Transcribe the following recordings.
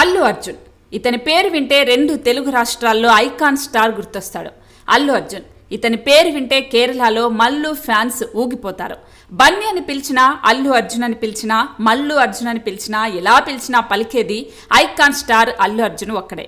అల్లు అర్జున్. ఇతని పేరు వింటే రెండు తెలుగు రాష్ట్రాల్లో ఐకాన్ స్టార్ గుర్తొస్తాడు. అల్లు అర్జున్. ఇతని పేరు వింటే కేరళలో మల్లు ఫ్యాన్స్ ఊగిపోతారు. బన్నీ అని పిలిచినా అల్లు అర్జున్ అని పిలిచినా మల్లు అర్జున్ అని పిలిచినా ఎలా పిలిచినా పలికేది ఐకాన్ స్టార్ అల్లు అర్జున్ ఒక్కడే.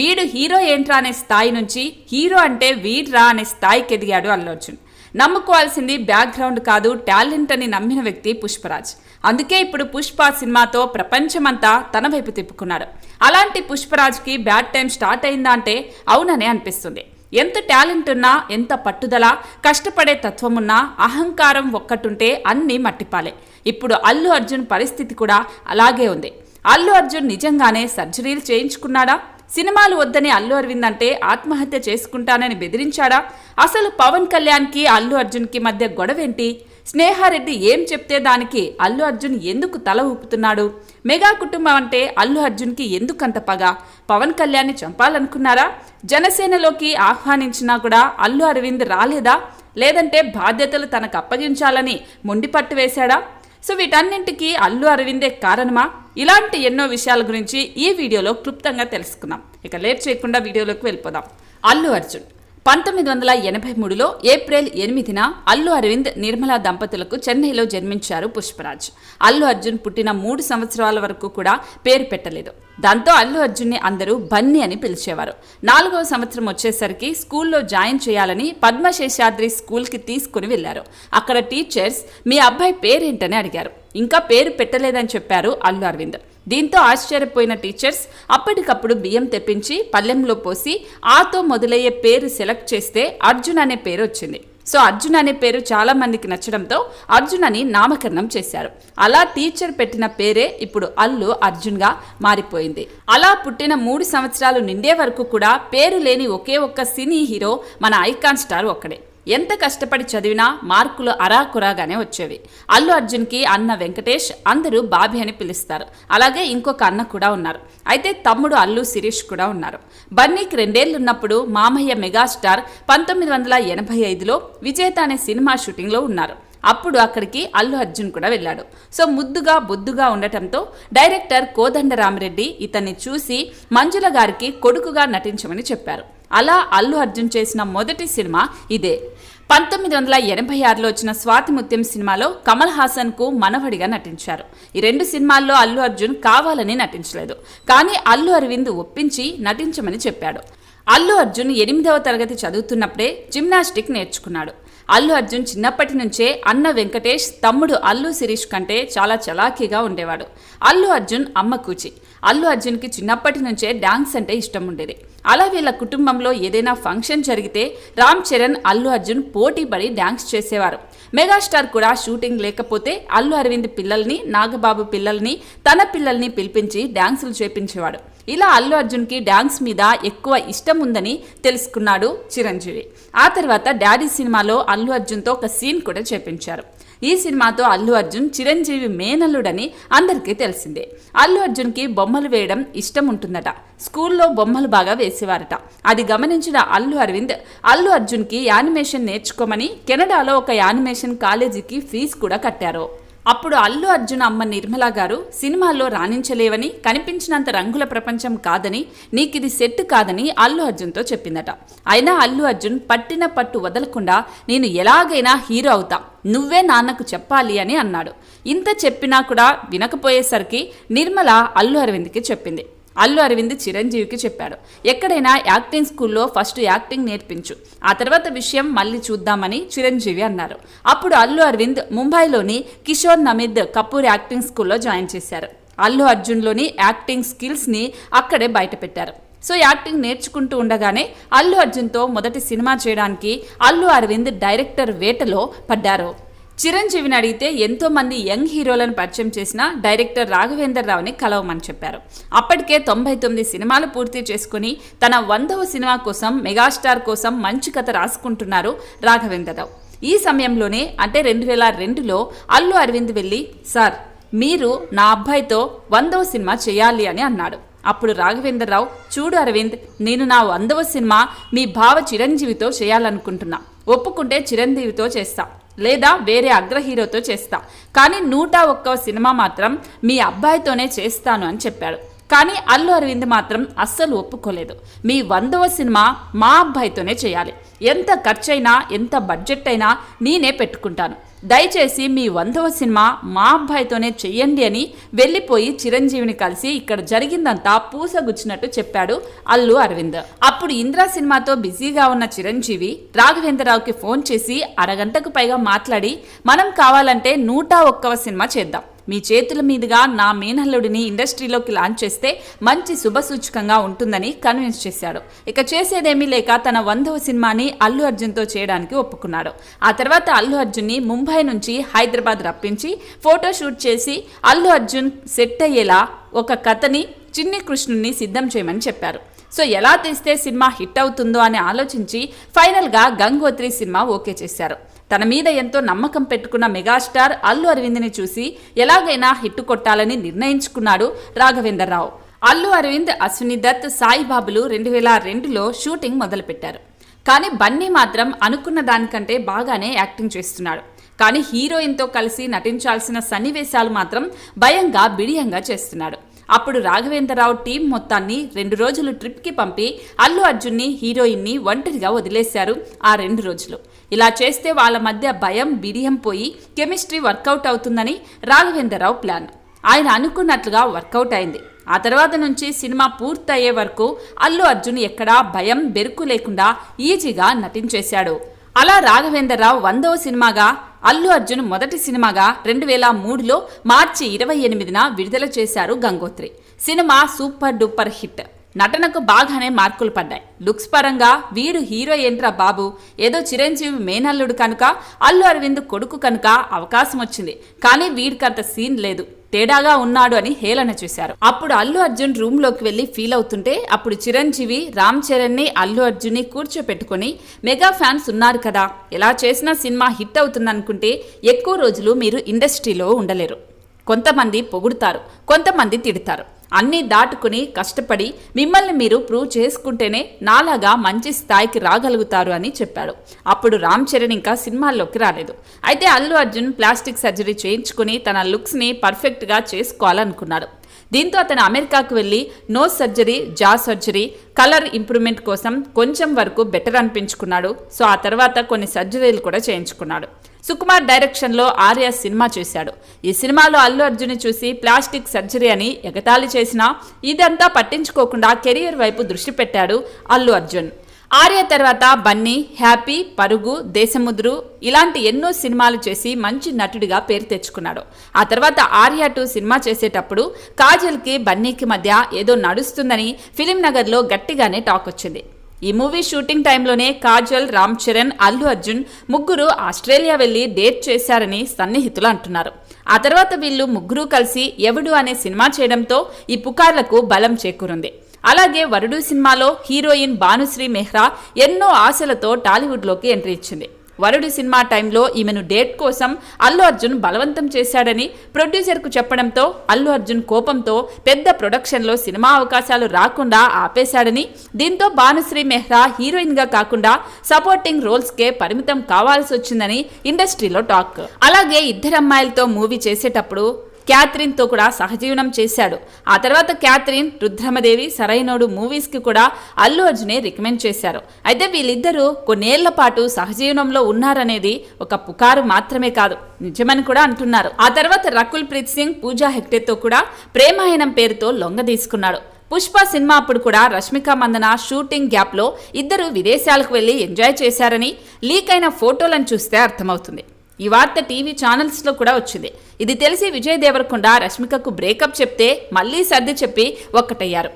వీడు హీరో ఏంట్రా అనే స్థాయి నుంచి హీరో అంటే వీడ్రా అనే స్థాయికి ఎదిగాడు అల్లు అర్జున్. నమ్ముకోవాల్సింది బ్యాక్గ్రౌండ్ కాదు టాలెంట్ అని నమ్మిన వ్యక్తి పుష్పరాజ్. అందుకే ఇప్పుడు పుష్ప సినిమాతో ప్రపంచమంతా తన వైపు తిప్పుకున్నాడు అలాంటి పుష్పరాజ్కి బ్యాడ్ టైం స్టార్ట్ అయిందా అంటే అవుననే అనిపిస్తుంది. ఎంత టాలెంట్ ఉన్నా ఎంత పట్టుదల కష్టపడే తత్వమున్నా అహంకారం ఒక్కటుంటే అన్నీ మట్టిపాలే. ఇప్పుడు అల్లు అర్జున్ పరిస్థితి కూడా అలాగే ఉంది. అల్లు అర్జున్ నిజంగానే సర్జరీలు చేయించుకున్నాడా? సినిమాలు వద్దని అల్లు అరవింద్ అంటే ఆత్మహత్య చేసుకుంటానని బెదిరించాడా? అసలు పవన్ కళ్యాణ్కి అల్లు అర్జున్కి మధ్య గొడవేంటి? స్నేహారెడ్డి ఏం చెప్తే దానికి అల్లు అర్జున్ ఎందుకు తల ఊపుతున్నాడు? మెగా కుటుంబం అంటే అల్లు అర్జున్కి ఎందుకంత పగ? పవన్ కళ్యాణ్ని చంపాలనుకున్నారా? జనసేనలోకి ఆహ్వానించినా కూడా అల్లు అరవింద్ రాలేదా? లేదంటే బాధ్యతలు తనకు అప్పగించాలని మొండిపట్టు వేశాడా? సో వీటన్నింటికి అల్లు అరవిందే కారణమా? ఇలాంటి ఎన్నో విషయాల గురించి ఈ వీడియోలో క్లుప్తంగా తెలుసుకుందాం. ఇక లేట్ చేయకుండా వీడియోలోకి వెళ్ళిపోదాం. అల్లు అర్జున్. పంతొమ్మిది వందల ఎనభై మూడులో ఏప్రిల్ ఎనిమిదిన అల్లు అరవింద్ నిర్మలా దంపతులకు చెన్నైలో జన్మించారు పుష్పరాజ్. అల్లు అర్జున్ పుట్టిన మూడు సంవత్సరాల వరకు కూడా పేరు పెట్టలేదు. దాంతో అల్లు అర్జున్ని అందరూ బన్నీ అని పిలిచేవారు. నాలుగవ సంవత్సరం వచ్చేసరికి స్కూల్లో జాయిన్ చేయాలని పద్మశేషాద్రి స్కూల్కి తీసుకుని వెళ్ళారు అక్కడ టీచర్స్ మీ అబ్బాయి పేరేంటని అడిగారు. ఇంకా పేరు పెట్టలేదని చెప్పారు అల్లు అరవింద్. దీంతో ఆశ్చర్యపోయిన టీచర్స్ అప్పటికప్పుడు బియ్యం తెప్పించి పల్లెంలో పోసి ఆతో మొదలయ్యే పేరు సెలెక్ట్ చేస్తే అర్జున్ అనే పేరు వచ్చింది. సో అర్జున్ అనే పేరు చాలా మందికి నచ్చడంతో అర్జున్ అని నామకరణం చేశారు. అలా టీచర్ పెట్టిన పేరే ఇప్పుడు అల్లు అర్జున్గా మారిపోయింది. అలా పుట్టిన మూడు సంవత్సరాలు నిండే వరకు కూడా పేరు లేని ఒకే ఒక్క సినీ హీరో మన ఐకాన్ స్టార్ ఒక్కడే. ఎంత కష్టపడి చదివినా మార్కులు అరాకురాగానే వచ్చేవి. అల్లు అర్జున్కి అన్న వెంకటేష్ అందరూ బాబీ అని పిలుస్తారు. అలాగే ఇంకొక అన్న కూడా ఉన్నారు. అయితే తమ్ముడు అల్లు శిరీష్ కూడా ఉన్నారు. బన్నీకి రెండేళ్ళున్నప్పుడు మామయ్య మెగాస్టార్ పంతొమ్మిది వందల ఎనభై ఐదులో విజేత అనే సినిమా షూటింగ్లో ఉన్నారు. అప్పుడు అక్కడికి అల్లు అర్జున్ కూడా వెళ్ళాడు. సో ముద్దుగా బొద్దుగా ఉండటంతో డైరెక్టర్ కోదండరామిరెడ్డి ఇతన్ని చూసి మంజుల గారికి కొడుకుగా నటించమని చెప్పారు. అలా అల్లు అర్జున్ చేసిన మొదటి సినిమా ఇదే. పంతొమ్మిది వందల ఎనభై ఆరులో వచ్చిన స్వాతి ముత్యం సినిమాలో కమల్ హాసన్కు మనవడిగా నటించారు. ఈ రెండు సినిమాల్లో అల్లు అర్జున్ కావాలని నటించలేదు. కానీ అల్లు అరవింద్ ఒప్పించి నటించమని చెప్పాడు. అల్లు అర్జున్ ఎనిమిదవ తరగతి చదువుతున్నప్పుడే జిమ్నాస్టిక్ నేర్చుకున్నాడు. అల్లు అర్జున్ చిన్నప్పటి నుంచే అన్న వెంకటేష్ తమ్ముడు అల్లు శిరీష్ కంటే చాలా చలాకీగా ఉండేవాడు. అల్లు అర్జున్ అమ్మ కూచి. అల్లు అర్జున్కి చిన్నప్పటి నుంచే డాన్స్ అంటే ఇష్టం ఉండేది. అలా వీళ్ళ కుటుంబంలో ఏదైనా ఫంక్షన్ జరిగితే రామ్ చరణ్ అల్లు అర్జున్ పోటీ పడి డాన్స్ చేసేవారు. మెగాస్టార్ కూడా షూటింగ్ లేకపోతే అల్లు అరవింద్ పిల్లల్ని నాగబాబు పిల్లల్ని తన పిల్లల్ని పిలిపించి డాన్సులు చేపించేవాడు. ఇలా అల్లు అర్జున్కి డాన్స్ మీద ఎక్కువ ఇష్టం ఉందని తెలుసుకున్నాడు చిరంజీవి. ఆ తర్వాత డాడీ సినిమాలో అల్లు అర్జున్తో ఒక సీన్ కూడా చేపించారు. ఈ సినిమాతో అల్లు అర్జున్ చిరంజీవి మేనల్లుడని అందరికీ తెలిసిందే. అల్లు అర్జున్కి బొమ్మలు వేయడం ఇష్టం ఉంటుందట. స్కూల్లో బొమ్మలు బాగా వేసేవారట. అది గమనించిన అల్లు అరవింద్ అల్లు అర్జున్కి యానిమేషన్ నేర్చుకోమని కెనడాలో ఒక యానిమేషన్ కాలేజీకి ఫీజు కూడా కట్టారు. అప్పుడు అల్లు అర్జున్ అమ్మ నిర్మలా గారు సినిమాల్లో రాణించలేవని కనిపించినంత రంగుల ప్రపంచం కాదని నీకిది సెట్ కాదని అల్లు అర్జున్తో చెప్పిందట. అయినా అల్లు అర్జున్ పట్టిన పట్టు వదలకుండా నేను ఎలాగైనా హీరో అవుతా నువ్వే నాన్నకు చెప్పాలి అని అన్నాడు. ఇంత చెప్పినా కూడా వినకపోయేసరికి నిర్మల అల్లు అరవింద్కి చెప్పింది. అల్లు అరవింద్ చిరంజీవికి చెప్పాడు. ఎక్కడైనా యాక్టింగ్ స్కూల్లో ఫస్ట్ యాక్టింగ్ నేర్పించు. ఆ తర్వాత విషయం మళ్ళీ చూద్దామని చిరంజీవి అన్నారు. అప్పుడు అల్లు అరవింద్ ముంబైలోని కిషోర్ నమిద్ కపూర్ యాక్టింగ్ స్కూల్లో జాయిన్ చేశారు. అల్లు అర్జున్లోని యాక్టింగ్ స్కిల్స్ని అక్కడే బయటపెట్టారు. సో యాక్టింగ్ నేర్చుకుంటూ ఉండగానే అల్లు అర్జున్తో మొదటి సినిమా చేయడానికి అల్లు అరవింద్ డైరెక్టర్ వేటలో పడ్డారు. చిరంజీవిని అడిగితే ఎంతోమంది యంగ్ హీరోలను పరిచయం చేసిన డైరెక్టర్ రాఘవేందర్ రావుని కలవమని చెప్పారు. అప్పటికే తొంభై తొమ్మిది సినిమాలు పూర్తి చేసుకుని తన వందవ సినిమా కోసం మెగాస్టార్ కోసం మంచి కథ రాసుకుంటున్నారు రాఘవేందర్ రావు. ఈ సమయంలోనే అంటే రెండు వేల రెండులో అల్లు అరవింద్ వెళ్ళి సార్ మీరు నా అబ్బాయితో వందవ సినిమా చేయాలి అని అన్నాడు. అప్పుడు రాఘవేంద్రరావు చూడు అరవింద్ నేను నా వందవ సినిమా మీ భావ చిరంజీవితో చేయాలనుకుంటున్నా. ఒప్పుకుంటే చిరంజీవితో చేస్తా. లేదా వేరే అగ్ర హీరోతో చేస్తా. కానీ నూట ఒక్క సినిమా మాత్రం మీ అబ్బాయితోనే చేస్తాను అని చెప్పాడు. కానీ అల్లు అరవింద్ మాత్రం అస్సలు ఒప్పుకోలేదు. మీ వందవ సినిమా మా అబ్బాయితోనే చేయాలి. ఎంత ఖర్చైనా ఎంత బడ్జెట్ అయినా నేనే పెట్టుకుంటాను. దయచేసి మీ వందవ సినిమా మా అబ్బాయితోనే చెయ్యండి అని వెళ్ళిపోయి చిరంజీవిని కలిసి ఇక్కడ జరిగిందంతా పూసగుచ్చినట్టు చెప్పాడు అల్లు అరవింద్. అప్పుడు ఇంద్రా సినిమాతో బిజీగా ఉన్న చిరంజీవి రాఘవేంద్రరావుకి ఫోన్ చేసి అరగంటకు పైగా మాట్లాడి మనం కావాలంటే నూట ఒక్కవ సినిమా చేద్దాం. మీ చేతుల మీదుగా నా మేనల్లుడిని ఇండస్ట్రీలోకి లాంచ్ చేస్తే మంచి శుభసూచకంగా ఉంటుందని కన్విన్స్ చేశాడు. ఇక చేసేదేమీ లేక తన వందవ సినిమాని అల్లు అర్జున్తో చేయడానికి ఒప్పుకున్నాడు. ఆ తర్వాత అల్లు అర్జున్ని ముంబై నుంచి హైదరాబాద్ రప్పించి ఫోటో షూట్ చేసి అల్లు అర్జున్ సెట్ అయ్యేలా ఒక కథని చిన్ని కృష్ణుని సిద్ధం చేయమని చెప్పారు. సో ఎలా తీస్తే సినిమా హిట్ అవుతుందో అని ఆలోచించి ఫైనల్గా గంగోత్రి సినిమా ఓకే చేశారు. తన మీద ఎంతో నమ్మకం పెట్టుకున్న మెగాస్టార్ అల్లు అరవింద్ని చూసి ఎలాగైనా హిట్ కొట్టాలని నిర్ణయించుకున్నాడు రాఘవేంద్రరావు. అల్లు అరవింద్ అశ్విని దత్ సాయిబాబులు రెండు వేల రెండులో షూటింగ్ మొదలుపెట్టారు. కానీ బన్నీ మాత్రం అనుకున్న దానికంటే బాగానే యాక్టింగ్ చేస్తున్నాడు. కానీ హీరోయిన్తో కలిసి నటించాల్సిన సన్నివేశాలు మాత్రం భయంగా బిడియంగా చేస్తున్నాడు. అప్పుడు రాఘవేంద్రరావు టీం మొత్తాన్ని రెండు రోజులు ట్రిప్కి పంపి అల్లు అర్జున్ని హీరోయిన్ని ఒంటరిగా వదిలేశారు ఆ రెండు రోజులు. ఇలా చేస్తే వాళ్ళ మధ్య భయం బిడియం పోయి కెమిస్ట్రీ వర్కౌట్ అవుతుందని రాఘవేంద్రరావు ప్లాన్. ఆయన అనుకున్నట్లుగా వర్కౌట్ అయింది. ఆ తర్వాత నుంచి సినిమా పూర్తయ్యే వరకు అల్లు అర్జున్ ఎక్కడా భయం బెరుకు లేకుండా ఈజీగా నటించేశాడు. అలా రాఘవేంద్రరావు వందవ సినిమాగా అల్లు అర్జున్ మొదటి సినిమాగా రెండు వేల మూడులో మార్చి ఇరవై ఎనిమిదిన విడుదల చేశారు Gangotri. Cinema super duper hit. నటనకు బాగానే మార్కులు పడ్డాయి. లుక్స్ పరంగా వీడు హీరో ఏంట్రా బాబు ఏదో చిరంజీవి మేనల్లుడు కనుక అల్లు అరవింద్ కొడుకు కనుక అవకాశం వచ్చింది. కానీ వీడికంత సీన్ లేదు. తేడాగా ఉన్నాడు అని హేళన చేశారు. అప్పుడు అల్లు అర్జున్ రూమ్లోకి వెళ్ళి ఫీల్ అవుతుంటే అప్పుడు చిరంజీవి రామ్ చరణ్ని అల్లు అర్జున్ని కూర్చోపెట్టుకుని మెగా ఫ్యాన్స్ ఉన్నారు కదా ఎలా చేసినా సినిమా హిట్ అవుతుందనుకుంటే ఎక్కువ రోజులు మీరు ఇండస్ట్రీలో ఉండలేరు. కొంతమంది పొగుడుతారు కొంతమంది తిడతారు. అన్నీ దాటుకుని కష్టపడి మిమ్మల్ని మీరు ప్రూవ్ చేసుకుంటేనే నాలాగా మంచి స్థాయికి రాగలుగుతారు అని చెప్పాడు. అప్పుడు రామ్ చరణ్ ఇంకా సినిమాల్లోకి రాలేదు. అయితే అల్లు అర్జున్ ప్లాస్టిక్ సర్జరీ చేయించుకుని తన లుక్స్ని పర్ఫెక్ట్గా చేసుకోవాలనుకున్నాడు. దీంతో అతను అమెరికాకు వెళ్ళి nose surgery jaw surgery colour improvement కోసం కొంచెం వరకు బెటర్ అనిపించుకున్నాడు. సో ఆ తర్వాత కొన్ని సర్జరీలు కూడా చేయించుకున్నాడు. సుకుమార్ డైరెక్షన్లో ఆర్య సినిమా చేశాడు. ఈ సినిమాలో అల్లు అర్జున్ చూసి ప్లాస్టిక్ సర్జరీ అని ఎగతాళి చేసినా ఇదంతా పట్టించుకోకుండా కెరియర్ వైపు దృష్టి పెట్టాడు అల్లు అర్జున్. ఆర్య తర్వాత బన్నీ హ్యాపీ పరుగు దేశముద్రు ఇలాంటి ఎన్నో సినిమాలు చేసి మంచి నటుడిగా పేరు తెచ్చుకున్నాడు. ఆ తర్వాత ఆర్య టూ సినిమా చేసేటప్పుడు కాజల్కి బన్నీకి మధ్య ఏదో నడుస్తుందని ఫిలిం నగర్లో గట్టిగానే టాక్ వచ్చింది. ఈ మూవీ షూటింగ్ టైంలోనే కాజల్ రామ్ చరణ్ అల్లు అర్జున్ ముగ్గురు ఆస్ట్రేలియా వెళ్ళి డేట్ చేశారని సన్నిహితులు అంటున్నారు. ఆ తర్వాత వీళ్ళు ముగ్గురు కలిసి ఎవడు అనే సినిమా చేయడంతో ఈ పుకార్లకు బలం చేకూరింది. అలాగే వరుడు సినిమాలో హీరోయిన్ భానుశ్రీ మెహ్రా ఎన్నో ఆశలతో టాలీవుడ్లోకి ఎంట్రీ ఇచ్చింది. వరుడు సినిమా టైంలో ఈమెను డేట్ కోసం అల్లు అర్జున్ బలవంతం చేశాడని ప్రొడ్యూసర్కు చెప్పడంతో అల్లు అర్జున్ కోపంతో పెద్ద ప్రొడక్షన్లో సినిమా అవకాశాలు రాకుండా ఆపేశాడని దీంతో భానుశ్రీ మెహ్రా హీరోయిన్గా కాకుండా సపోర్టింగ్ రోల్స్కే పరిమితం కావాల్సి వచ్చిందని ఇండస్ట్రీలో టాక్. అలాగే ఇద్దరు అమ్మాయిలతో మూవీ చేసేటప్పుడు క్యాథరిన్తో కూడా సహజీవనం చేశాడు. ఆ తర్వాత క్యాథరిన్ రుద్రమదేవి సరైనోడు మూవీస్కి కూడా అల్లు అర్జునే రికమెండ్ చేశారు. అయితే వీళ్ళిద్దరూ కొన్నేళ్ళ పాటు సహజీవనంలో ఉన్నారనేది ఒక పుకారు మాత్రమే కాదు నిజమని కూడా అంటున్నారు. ఆ తర్వాత రకుల్ ప్రీత్ సింగ్ పూజా హెగ్డేతో కూడా ప్రేమాయణం పేరుతో లొంగ తీసుకున్నాడు. పుష్ప సినిమా అప్పుడు కూడా రష్మిక మందన షూటింగ్ గ్యాప్లో ఇద్దరు విదేశాలకు వెళ్ళి ఎంజాయ్ చేశారని లీక్ అయిన ఫోటోలను చూస్తే అర్థమవుతుంది. ఈ వార్త టీవీ ఛానల్స్లో కూడా వచ్చింది. ఇది తెలిసి విజయ్ దేవరకొండ రష్మికకు బ్రేకప్ చెప్తే మళ్ళీ సర్ది చెప్పి ఒక్కటయ్యారు.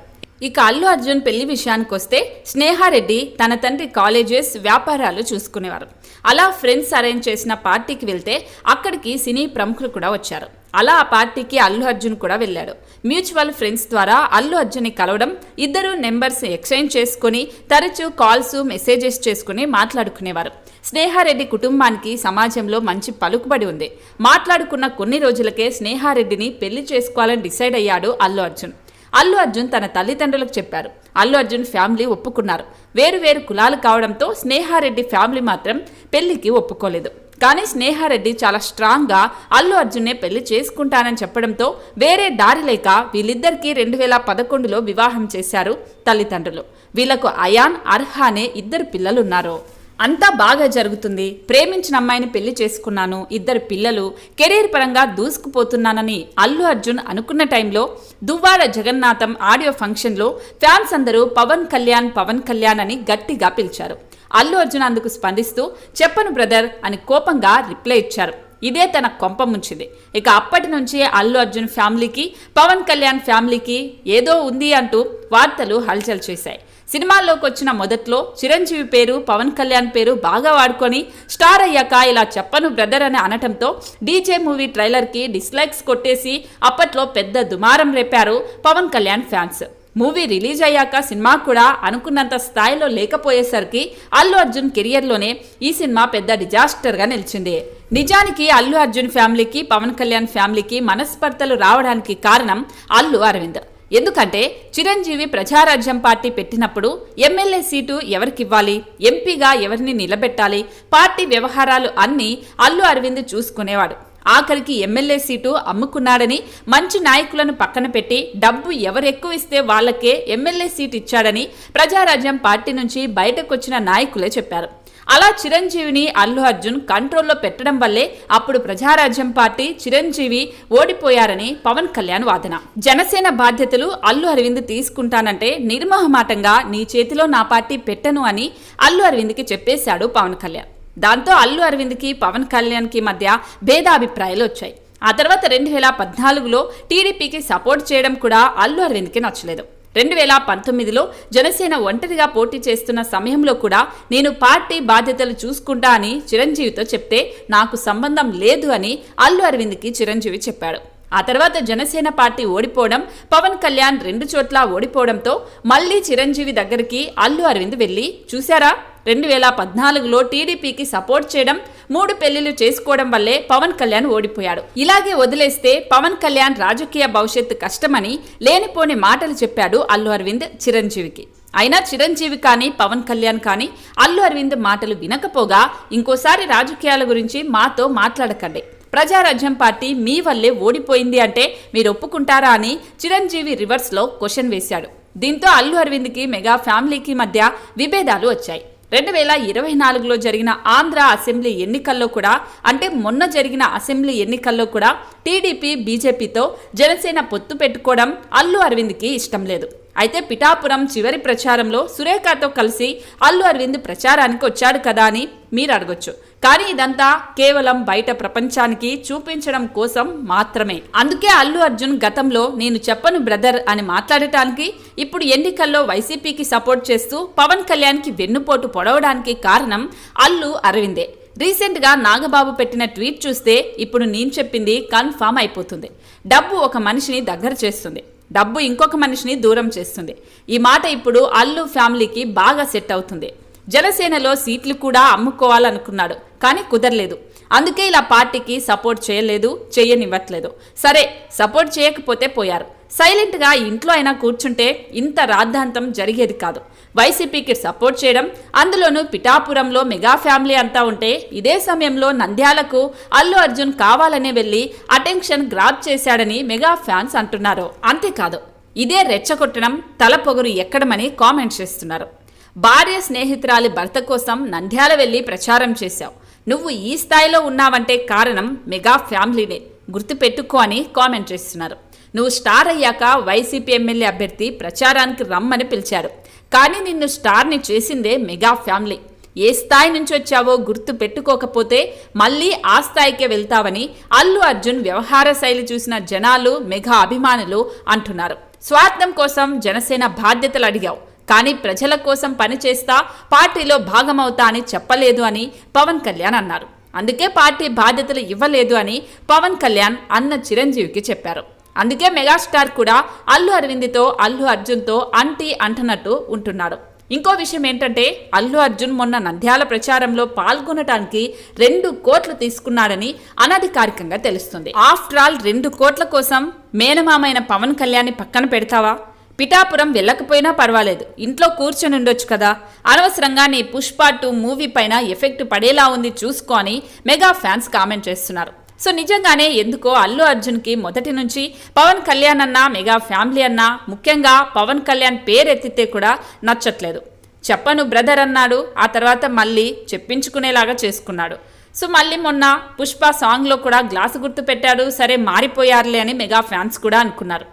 ఇక అల్లు అర్జున్ పెళ్ళి విషయానికి వస్తే స్నేహారెడ్డి తన తండ్రి కాలేజెస్ వ్యాపారాలు చూసుకునేవారు. అలా ఫ్రెండ్స్ అరేంజ్ చేసిన పార్టీకి వెళ్తే అక్కడికి సినీ ప్రముఖులు కూడా వచ్చారు. అలా ఆ పార్టీకి అల్లు అర్జున్ కూడా వెళ్ళాడు. మ్యూచువల్ ఫ్రెండ్స్ ద్వారా అల్లు అర్జున్ని కలవడం ఇద్దరు నెంబర్స్ ఎక్స్చేంజ్ చేసుకుని తరచూ కాల్స్ మెసేజెస్ చేసుకుని మాట్లాడుకునేవారు. స్నేహారెడ్డి కుటుంబానికి సమాజంలో మంచి పలుకుబడి ఉంది. మాట్లాడుకున్న కొన్ని రోజులకే స్నేహారెడ్డిని పెళ్ళి చేసుకోవాలని డిసైడ్ అయ్యాడు అల్లు అర్జున్. అల్లు అర్జున్ తన తల్లిదండ్రులకు చెప్పారు. అల్లు అర్జున్ ఫ్యామిలీ ఒప్పుకున్నారు. వేరు వేరు కులాలు కావడంతో స్నేహారెడ్డి ఫ్యామిలీ మాత్రం పెళ్ళికి ఒప్పుకోలేదు. కానీ స్నేహారెడ్డి చాలా స్ట్రాంగ్గా అల్లు అర్జున్నే పెళ్ళి చేసుకుంటానని చెప్పడంతో వేరే దారి లేక వీళ్ళిద్దరికీ రెండు వేల పదకొండులో వివాహం చేశారు తల్లిదండ్రులు. వీళ్ళకు అయాన్ అర్హా అనే ఇద్దరు పిల్లలున్నారు. అంతా బాగా జరుగుతుంది. ప్రేమించిన అమ్మాయిని పెళ్ళి చేసుకున్నాను. ఇద్దరు పిల్లలు. కెరీర్ పరంగా దూసుకుపోతున్నానని అల్లు అర్జున్ అనుకున్న టైంలో దువ్వాడ జగన్నాథం ఆడియో ఫంక్షన్లో ఫ్యాన్స్ అందరూ పవన్ కళ్యాణ్ పవన్ కళ్యాణ్ అని గట్టిగా పిలిచారు. అల్లు అర్జున్ అందుకు స్పందిస్తూ చెప్పను బ్రదర్ అని కోపంగా రిప్లై ఇచ్చారు. ఇదే తన కొంప ముంచింది. ఇక అప్పటి నుంచి అల్లు అర్జున్ ఫ్యామిలీకి పవన్ కళ్యాణ్ ఫ్యామిలీకి ఏదో ఉంది అంటూ వార్తలు హల్చల్ చేశాయి. సినిమాల్లోకి వచ్చిన మొదట్లో చిరంజీవి పేరు పవన్ కళ్యాణ్ పేరు బాగా వాడుకొని స్టార్ అయ్యాక ఇలా చెప్పను బ్రదర్ అని అనటంతో డీజే మూవీ ట్రైలర్కి డిస్లైక్స్ కొట్టేసి అప్పట్లో పెద్ద దుమారం రేపారు Pawan Kalyan fans. Movie release అయ్యాక సినిమా కూడా అనుకున్నంత స్థాయిలో లేకపోయేసరికి అల్లు అర్జున్ కెరియర్లోనే ఈ సినిమా పెద్ద డిజాస్టర్గా నిలిచింది. నిజానికి అల్లు అర్జున్ ఫ్యామిలీకి పవన్ కళ్యాణ్ ఫ్యామిలీకి మనస్పర్ధలు రావడానికి కారణం అల్లు అరవింద్. ఎందుకంటే చిరంజీవి ప్రజారాజ్యం పార్టీ పెట్టినప్పుడు ఎమ్మెల్యే సీటు ఎవరికివ్వాలి? ఎంపీగా ఎవరిని నిలబెట్టాలి? పార్టీ వ్యవహారాలు అన్నీ అల్లు అరవింద్ చూసుకునేవాడు. ఆఖరికి ఎమ్మెల్యే సీటు అమ్ముకున్నాడని మంచి నాయకులను పక్కన పెట్టి డబ్బు ఎవరు ఎక్కువ ఇస్తే వాళ్ళకే ఎమ్మెల్యే సీట్ ఇచ్చాడని ప్రజారాజ్యం పార్టీ నుంచి బయటకొచ్చిన నాయకులే చెప్పారు. అలా చిరంజీవిని అల్లు అర్జున్ కంట్రోల్లో పెట్టడం వల్లే అప్పుడు ప్రజారాజ్యం పార్టీ చిరంజీవి ఓడిపోయారని పవన్ కళ్యాణ్ వాదన. జనసేన బాధ్యతలు అల్లు అరవింద్ తీసుకుంటానంటే నిర్మోహమాటంగా నీ చేతిలో నా పార్టీ పెట్టను అని అల్లు అరవింద్కి చెప్పేశాడు పవన్ కళ్యాణ్. దాంతో అల్లు అరవింద్కి పవన్ కళ్యాణ్కి మధ్య భేదాభిప్రాయాలు వచ్చాయి. ఆ తర్వాత రెండు వేల పద్నాలుగులో టీడీపీకి సపోర్ట్ చేయడం కూడా అల్లు అరవింద్కి నచ్చలేదు. రెండు వేల పంతొమ్మిదిలో జనసేన ఒంటరిగా పోటీ చేస్తున్న సమయంలో కూడా నేను పార్టీ బాధ్యతలు చూసుకుంటా అని చిరంజీవితో చెప్తే నాకు సంబంధం లేదు అని అల్లు అరవింద్కి చిరంజీవి చెప్పాడు. ఆ తర్వాత జనసేన పార్టీ ఓడిపోవడం పవన్ కళ్యాణ్ రెండు చోట్ల ఓడిపోవడంతో మళ్ళీ చిరంజీవి దగ్గరికి అల్లు అరవింద్ వెళ్ళి చూశారా? రెండు వేల పద్నాలుగులో టీడీపీకి సపోర్ట్ చేయడం మూడు పెళ్ళిళ్ళు చేసుకోవడం వల్లే పవన్ కళ్యాణ్ ఓడిపోయాడు. ఇలాగే వదిలేస్తే పవన్ కళ్యాణ్ రాజకీయ భవిష్యత్తు కష్టమని లేనిపోని మాటలు చెప్పాడు అల్లు అరవింద్ చిరంజీవికి. అయినా చిరంజీవి కానీ పవన్ కళ్యాణ్ కానీ అల్లు అరవింద్ మాటలు వినకపోగా ఇంకోసారి రాజకీయాల గురించి మాతో మాట్లాడకండి. ప్రజారాజ్యం పార్టీ మీ వల్లే ఓడిపోయింది అంటే మీరు ఒప్పుకుంటారా అని చిరంజీవి రివర్స్లో క్వశ్చన్ వేశాడు. దీంతో అల్లు అరవింద్కి మెగా ఫ్యామిలీకి మధ్య విభేదాలు వచ్చాయి. రెండు వేల ఇరవై నాలుగులో జరిగిన ఆంధ్ర అసెంబ్లీ ఎన్నికల్లో కూడా అంటే మొన్న జరిగిన అసెంబ్లీ ఎన్నికల్లో కూడా టీడీపీ బీజేపీతో జనసేన పొత్తు పెట్టుకోవడం అల్లు అరవింద్కి ఇష్టం లేదు. అయితే పిఠాపురం చివరి ప్రచారంలో సురేఖతో కలిసి అల్లు అరవింద్ ప్రచారానికి వచ్చాడు కదా అని మీరు అడగొచ్చు. కానీ ఇదంతా కేవలం బయట ప్రపంచానికి చూపించడం కోసం మాత్రమే. అందుకే అల్లు అర్జున్ గతంలో నేను చెప్పను బ్రదర్ అని మాట్లాడటానికి ఇప్పుడు ఎన్నికల్లో వైసీపీకి సపోర్ట్ చేస్తూ పవన్ కళ్యాణ్కి వెన్నుపోటు పొడవడానికి కారణం అల్లు అరవిందే. రీసెంట్గా నాగబాబు పెట్టిన ట్వీట్ చూస్తే ఇప్పుడు నేను చెప్పింది కన్ఫామ్ అయిపోతుంది. డబ్బు ఒక మనిషిని దగ్గర చేస్తుంది. డబ్బు ఇంకొక మనిషిని దూరం చేస్తుంది. ఈ మాట ఇప్పుడు అల్లు ఫ్యామిలీకి బాగా సెట్ అవుతుంది. జనసేనలో సీట్లు కూడా అమ్ముకోవాలనుకున్నాడు కానీ కుదరలేదు. అందుకే ఇలా పార్టీకి సపోర్ట్ చేయలేదు చేయనివ్వట్లేదు. సరే సపోర్ట్ చేయకపోతే పోయారు. సైలెంట్గా ఇంట్లో అయినా కూర్చుంటే ఇంత రాద్ధాంతం జరిగేది కాదు. వైసీపీకి సపోర్ట్ చేయడం అందులోనూ పిఠాపురంలో మెగా ఫ్యామిలీ అంతా ఉంటే ఇదే సమయంలో నంద్యాలకు అల్లు అర్జున్ కావాలనే వెళ్ళి అటెన్షన్ గ్రాప్ చేశాడని మెగా ఫ్యాన్స్ అంటున్నారు. అంతేకాదు ఇదే రెచ్చగొట్టడం తల పొగరు ఎక్కడమని కామెంట్ చేస్తున్నారు. భార్య స్నేహితురాలి భర్త కోసం నంద్యాల వెళ్ళి ప్రచారం చేశావు. నువ్వు ఈ స్థాయిలో ఉన్నావంటే కారణం మెగా ఫ్యామిలీనే. గుర్తుపెట్టుకో అని కామెంట్ చేస్తున్నారు. నువ్వు స్టార్ అయ్యాక వైసీపీ ఎమ్మెల్యే అభ్యర్థి ప్రచారానికి రమ్మని పిలిచారు. కానీ నిన్ను స్టార్ని చేసిందే మెగా ఫ్యామిలీ. ఏ స్థాయి నుంచి వచ్చావో గుర్తు పెట్టుకోకపోతే మళ్ళీ ఆ స్థాయికే వెళ్తావని అల్లు అర్జున్ వ్యవహార శైలి చూసిన జనాలు మెగా అభిమానులు అంటున్నారు. స్వార్థం కోసం జనసేన బాధ్యతలు అడిగావు. కానీ ప్రజల కోసం పనిచేస్తా పార్టీలో భాగమవుతా అని చెప్పలేదు అని పవన్ కళ్యాణ్ అన్నారు. అందుకే పార్టీ బాధ్యతలు ఇవ్వలేదు అని పవన్ కళ్యాణ్ అన్న చిరంజీవికి చెప్పారు. అందుకే మెగాస్టార్ కూడా అల్లు అరవింద్తో అల్లు అర్జున్తో అంటీ అంటనట్టు ఉంటున్నాడు. ఇంకో విషయం ఏంటంటే అల్లు అర్జున్ మొన్న నంద్యాల ప్రచారంలో పాల్గొనటానికి రెండు కోట్లు తీసుకున్నాడని అనధికారికంగా తెలుస్తుంది. ఆఫ్టర్ ఆల్ రెండు కోట్ల కోసం మేనమామైన పవన్ కళ్యాణ్ పక్కన పెడతావా? పిఠాపురం వెళ్ళకపోయినా పర్వాలేదు. ఇంట్లో కూర్చొని ఉండొచ్చు కదా. అనవసరంగా నీ పుష్ప టూ మూవీ పైన ఎఫెక్ట్ పడేలా ఉంది చూసుకో అని మెగా ఫ్యాన్స్ కామెంట్ చేస్తున్నారు. సో నిజంగానే ఎందుకో అల్లు అర్జున్కి మొదటి నుంచి పవన్ కళ్యాణ్ అన్న మెగా ఫ్యామిలీ అన్న ముఖ్యంగా పవన్ కళ్యాణ్ పేరెత్తితే కూడా నచ్చట్లేదు. చెప్పను బ్రదర్ అన్నాడు ఆ తర్వాత మళ్ళీ చెప్పించుకునేలాగా చేసుకున్నాడు. సో మళ్ళీ మొన్న పుష్ప సాంగ్లో కూడా గ్లాసు గుర్తు పెట్టాడు సరే మారిపోయారులే అని మెగా ఫ్యాన్స్ కూడా అనుకున్నారు.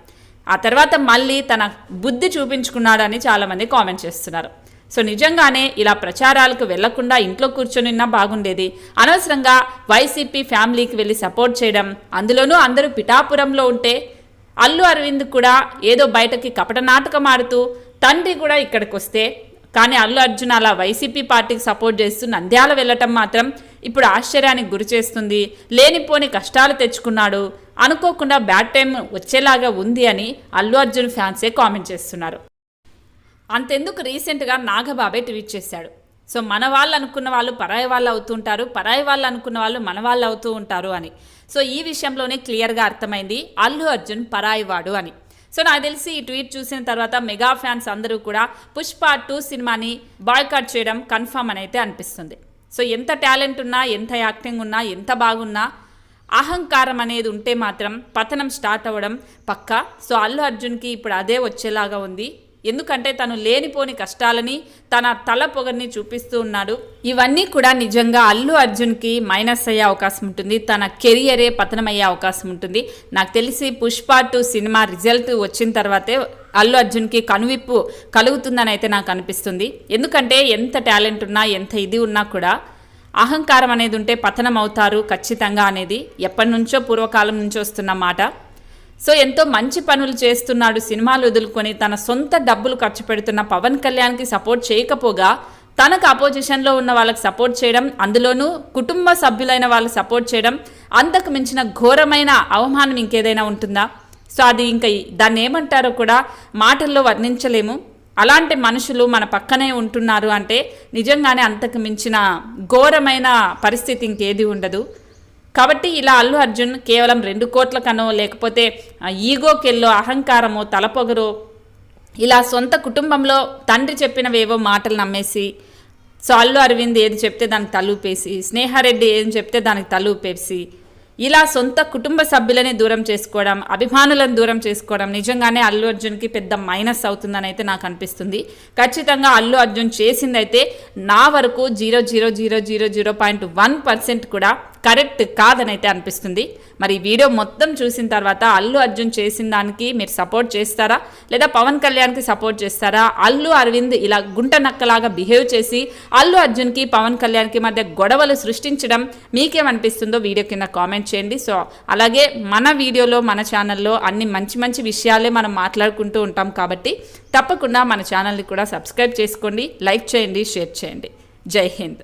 ఆ తర్వాత మళ్ళీ తన బుద్ధి చూపించుకున్నాడని చాలామంది కామెంట్ చేస్తున్నారు. సో నిజంగానే ఇలా ప్రచారాలకు వెళ్ళకుండా ఇంట్లో కూర్చొనిన్నా బాగుండేది. అనవసరంగా వైసీపీ ఫ్యామిలీకి వెళ్ళి సపోర్ట్ చేయడం అందులోనూ అందరూ పిఠాపురంలో ఉంటే అల్లు అరవింద్ కూడా ఏదో బయటకి కపట నాటకం ఆడుతూ తండ్రి కూడా ఇక్కడికి వస్తే కానీ అల్లు అర్జున్ అలా వైసీపీ పార్టీకి సపోర్ట్ చేస్తూ నంద్యాల వెళ్ళటం మాత్రం ఇప్పుడు ఆశ్చర్యానికి గురి చేస్తుంది. లేనిపోని కష్టాలు తెచ్చుకున్నాడు. అనుకోకుండా బ్యాడ్ టైం వచ్చేలాగా ఉంది అని అల్లు అర్జున్ ఫ్యాన్సే కామెంట్ చేస్తున్నారు. అంతెందుకు రీసెంట్గా నాగబాబే ట్వీట్ చేశాడు. సో మన వాళ్ళు అనుకున్న వాళ్ళు పరాయి వాళ్ళు అవుతుంటారు పరాయి వాళ్ళు అనుకున్న వాళ్ళు మన వాళ్ళు అవుతూ ఉంటారు అని. సో ఈ విషయంలోనే క్లియర్గా అర్థమైంది అల్లు అర్జున్ పరాయి వాడు అని. సో నాకు తెలిసి ఈ ట్వీట్ చూసిన తర్వాత మెగా ఫ్యాన్స్ అందరూ కూడా పుష్ప టూ సినిమాని బాయ్కాట్ చేయడం కన్ఫామ్ అని అయితే అనిపిస్తుంది. సో ఎంత టాలెంట్ ఉన్నా ఎంత యాక్టింగ్ ఉన్నా ఎంత బాగున్నా అహంకారం అనేది ఉంటే మాత్రం పతనం స్టార్ట్ అవ్వడం పక్కా. సో అల్లు అర్జున్కి ఇప్పుడు అదే వచ్చేలాగా ఉంది. ఎందుకంటే తను లేనిపోని కష్టాలని తన తల పొగర్ని చూపిస్తూ ఉన్నాడు. ఇవన్నీ కూడా నిజంగా అల్లు అర్జున్కి మైనస్ అయ్యే అవకాశం ఉంటుంది. తన కెరియరే పతనం అయ్యే అవకాశం ఉంటుంది. నాకు తెలిసి పుష్ప టూ సినిమా రిజల్ట్ వచ్చిన తర్వాతే అల్లు అర్జున్కి కనువిప్పు కలుగుతుందని అయితే నాకు అనిపిస్తుంది. ఎందుకంటే ఎంత టాలెంట్ ఉన్నా ఎంత ఇది ఉన్నా కూడా అహంకారం అనేది ఉంటే పతనం అవుతారు ఖచ్చితంగా అనేది ఎప్పటి నుంచో పూర్వకాలం నుంచి వస్తున్న మాట. సో ఎంతో మంచి పనులు చేస్తున్నాడు సినిమాలు వదులుకొని తన సొంత డబ్బులు ఖర్చు పెడుతున్న పవన్ కళ్యాణ్కి సపోర్ట్ చేయకపోగా తనకు అపోజిషన్లో ఉన్న వాళ్ళకి సపోర్ట్ చేయడం అందులోనూ కుటుంబ సభ్యులైన వాళ్ళు సపోర్ట్ చేయడం అంతకు మించిన ఘోరమైన అవమానం ఇంకేదైనా ఉంటుందా? సో అది ఇంకా దాన్ని ఏమంటారో కూడా మాటల్లో వర్ణించలేము. అలాంటి మనుషులు మన పక్కనే ఉంటున్నారు అంటే నిజంగానే అంతకు మించిన ఘోరమైన పరిస్థితి ఇంకేది ఉండదు. కాబట్టి ఇలా అల్లు అర్జున్ కేవలం రెండు కోట్ల కనో లేకపోతే ఈగోకెల్లో అహంకారమో తలపొగరో ఇలా సొంత కుటుంబంలో తండ్రి చెప్పినవేవో మాటలు నమ్మేసి సో అల్లు అరవింద్ ఏది చెప్తే దానికి తలూపేసి స్నేహారెడ్డి ఏం చెప్తే దానికి తలూపేసి ఇలా సొంత కుటుంబ సభ్యులని దూరం చేసుకోవడం అభిమానులను దూరం చేసుకోవడం నిజంగానే అల్లు అర్జున్కి పెద్ద మైనస్ అవుతుందని అయితే నాకు అనిపిస్తుంది. ఖచ్చితంగా అల్లు అర్జున్ చేసిందైతే నా వరకు zero zero zero zero zero point one percent కూడా కరెక్ట్ కాదని అయితే అనిపిస్తుంది. మరి వీడియో మొత్తం చూసిన తర్వాత అల్లు అర్జున్ చేసిన దానికి మీరు సపోర్ట్ చేస్తారా? లేదా పవన్ కళ్యాణ్కి సపోర్ట్ చేస్తారా? అల్లు అరవింద్ ఇలా గుంట నక్కలాగా బిహేవ్ చేసి అల్లు అర్జున్కి పవన్ కళ్యాణ్కి మధ్య గొడవలు సృష్టించడం మీకేమనిపిస్తుందో వీడియో కింద కామెంట్ చేయండి. సో అలాగే మన వీడియోలో మన ఛానల్లో అన్ని మంచి మంచి విషయాలే మనం మాట్లాడుకుంటూ ఉంటాం కాబట్టి తప్పకుండా మన ఛానల్ని కూడా సబ్స్క్రైబ్ చేసుకోండి లైక్ చేయండి షేర్ చేయండి. జై హింద్.